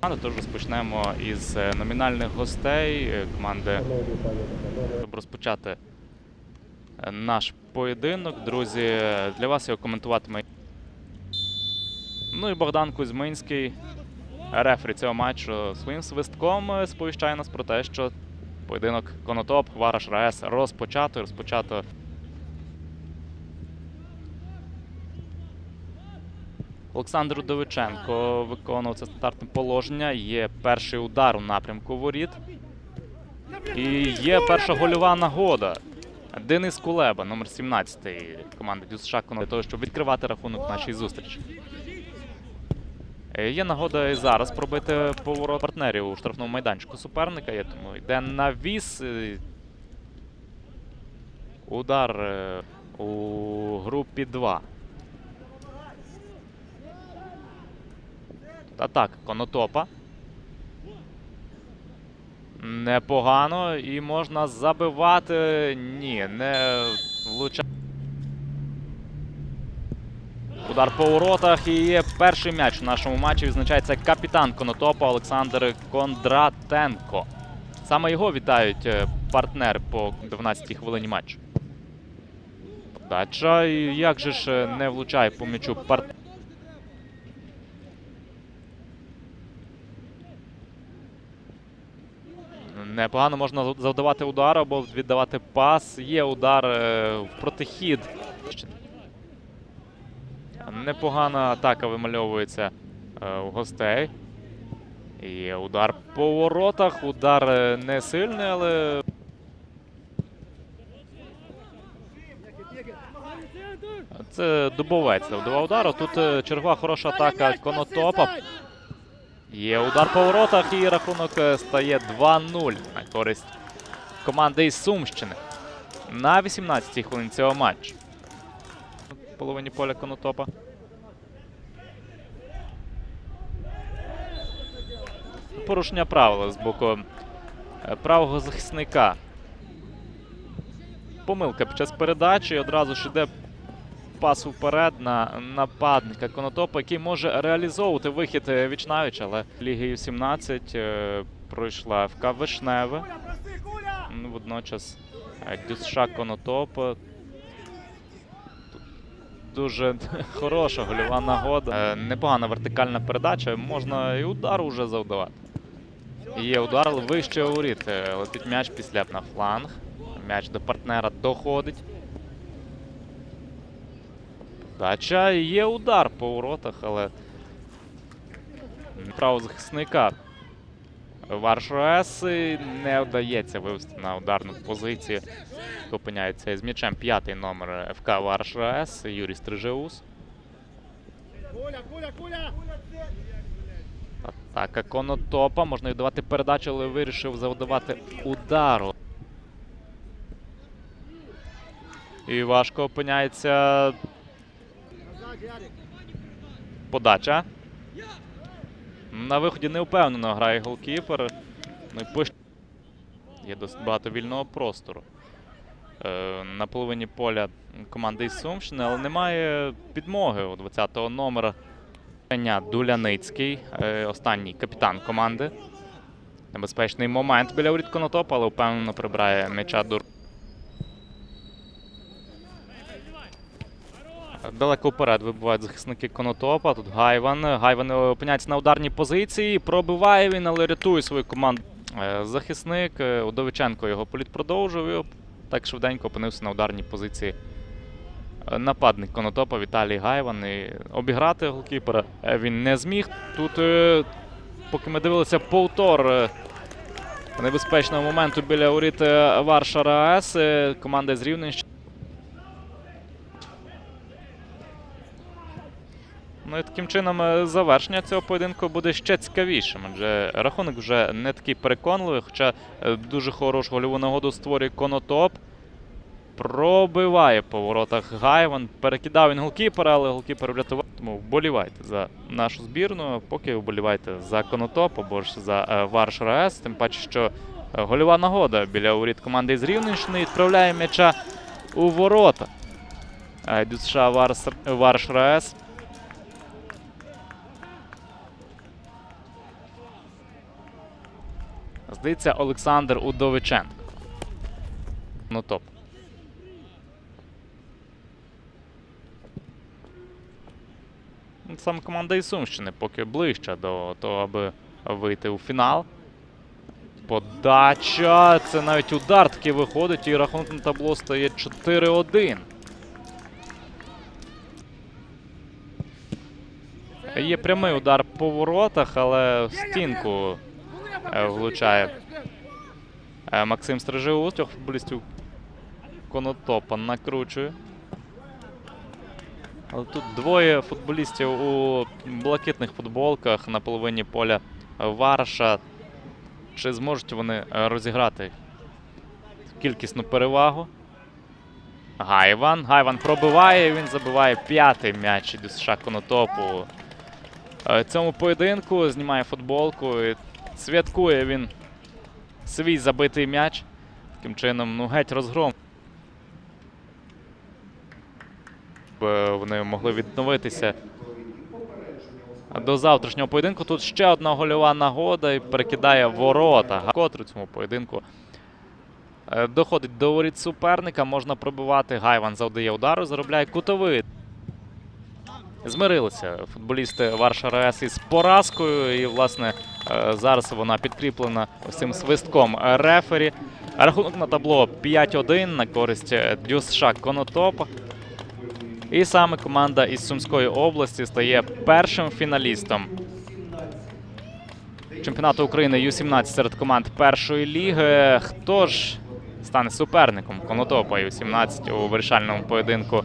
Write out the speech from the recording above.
Тож розпочнемо із е, номінальних гостей е, команди, щоб розпочати е, наш поєдинок. Друзі, для вас його коментуватиме. Ну і Богдан Кузьминський, рефері цього матчу, своїм свистком сповіщає нас про те, що поєдинок Конотоп, Вараш РАЕС розпочато. Розпочато Олександр Удовиченко виконував це стандартне положення. Є перший удар у напрямку воріт. І є перша гольова нагода. Денис Кулеба, номер 17 команди Дюсша для того, щоб відкривати рахунок нашій зустрічі. Є нагода і зараз пробити поворот партнерів у штрафному майданчику суперника. Є тому йде навіс. е, Удар е, у групі 2. Атака Конотопа. Непогано і можна забивати. Ні, не влучає. Удар по воротах і є перший м'яч у нашому матчі. Відзначається капітан Конотопа Олександр Кондратенко. Саме його вітають е, партнер по 12-й хвилині матчу. Подача. І як же ж е, не влучає по м'ячу партнер. Непогано можна завдавати удар або віддавати пас. Є удар е, в протихід. Непогана атака вимальовується е, у гостей. Є удар по воротах. Удар е, не сильний, але. Це дубовець завдавав удару. Тут чергова хороша атака Конотопа. Є удар по воротах і рахунок е, стає 2-0 на користь команди із Сумщини. На 18-й хвилині цього матчу. Половині поля Конотопа. Порушення правила з боку е, правого захисника. Помилка під час передачі і одразу ж іде пас вперед на нападника Конотопа, який може реалізовувати вихід е, вічнавіч, але Ліги 17 е, пройшла ФК Вишневе. Водночас е, Дюсша Конотоп. тут Дуже хороша гольова нагода. Непогана вертикальна передача. Можна і удар уже завдавати. Є удар вище у Летить м'яч після на фланг. М'яч до партнера доходить. Дача є удар по воротах, але правозахисника Варшоес не вдається вивести на ударну позицію. Опиняється із м'ячем п'ятий номер ФК Варшоес Юрій Стрижеус. Атака Конотопа. Можна віддавати передачу, але вирішив завдавати удару. І важко опиняється. Подача. На виході не впевнено грає голкіпер. Ну і. Є досить багато вільного простору. Е, на половині поля команди із Сумщини, але немає підмоги у 20-го номера. Дуляницький, е, останній капітан команди. Небезпечний момент біля воріт Конотопа, але впевнено прибирає м'яча до Далеко вперед вибувають захисники Конотопа. Тут Гайван. Гайван опиняється на ударній позиції. Пробиває він, але рятує свою команду. Е, Захисник е, Удовиченко його політ продовжив. І так швиденько опинився на ударній позиції. Е, Нападник Конотопа Віталій Гайван. І обіграти голкіпера е, він не зміг. Тут, е, поки ми дивилися повтор е, небезпечного моменту біля воріт е, Варшара АЕС, е, команда з Рівненщини. Ну і таким чином е, завершення цього поєдинку буде ще цікавішим, адже рахунок вже не такий переконливий, хоча е, дуже хорошу гольову нагоду створює Конотоп. Пробиває по воротах Гайван. Перекидав він голкіпера, але голкіпер врятував. Тому вболівайте за нашу збірну, поки вболівайте за Конотоп або ж за е, Варш РАЕС. Тим паче, що гольова нагода біля воріт команди із Рівненщини відправляє м'яча у ворота. ДЮСШ Варс- Варш РАЕС. Здається, Олександр Удовиченко. Ну топ. Ну, Саме команда із Сумщини поки ближче до того, аби вийти у фінал. Подача. Це навіть удар таки виходить, і рахунок на табло стає 4-1. Є прямий удар по воротах, але стінку влучає Е, Максим Стрижеус, трьох футболістів Конотопа накручує. Але тут двоє футболістів у блакитних футболках на половині поля Варша. Чи зможуть вони е, розіграти кількісну перевагу? Гайван. Гайван пробиває, він забиває п'ятий м'яч від США Конотопу. Е, Цьому поєдинку знімає футболку і святкує він свій забитий м'яч. Таким чином, ну геть розгром. Вони могли відновитися до завтрашнього поєдинку. Тут ще одна гольова нагода і перекидає ворота. Котре в цьому поєдинку е, доходить до воріт суперника. Можна пробивати. Гайван завдає удару, заробляє кутовий. Змирилися футболісти Варшара РС із поразкою, і, власне, е, зараз вона підкріплена цим свистком рефері. Рахунок на табло 5-1 на користь Дюсша Конотопа. І саме команда із Сумської області стає першим фіналістом чемпіонату України Ю-17 серед команд першої ліги. Хто ж стане суперником Конотопа Ю-17 у вирішальному поєдинку